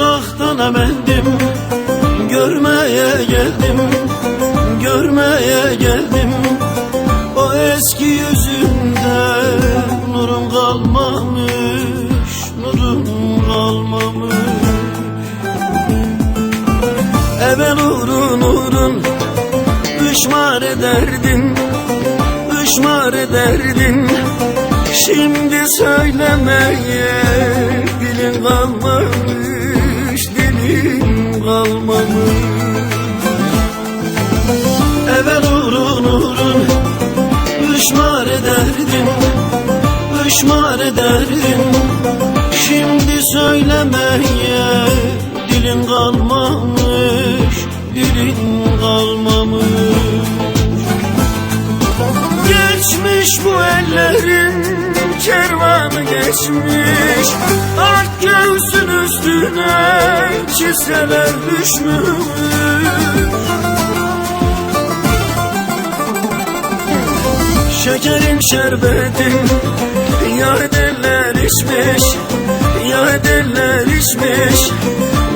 uzaktan emendim Görmeye geldim Görmeye geldim. O eski yüzünde Nurum kalmamış Nurum kalmamış. Eve nurun nurun Düşman ederdin Düşman ederdin. Şimdi söylemeye Dilin kalmamış kalmamış Eve nurun nurun Düşman ederdin Düşman ederdin. Şimdi söylemeye Dilin kalmamış Dilin kalmamış. Geçmiş bu ellerin kervanı geçmiş. Ak göğsün üstüne çizeler düşmüş. Şekerim şerbetim Yar derler içmiş Yar içmiş.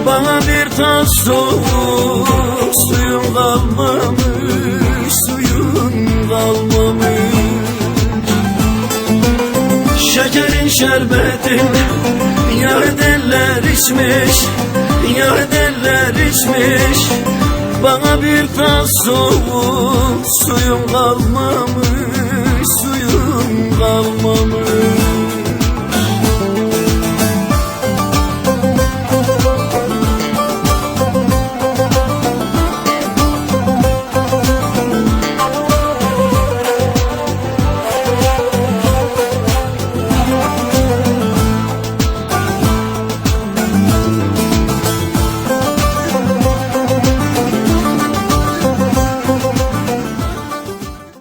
Bana bir tas soğuk Suyum kalmamış Şekerin şerbetin Yar derler içmiş Yar derler içmiş. Bana bir tas soğuk Suyum kalmamış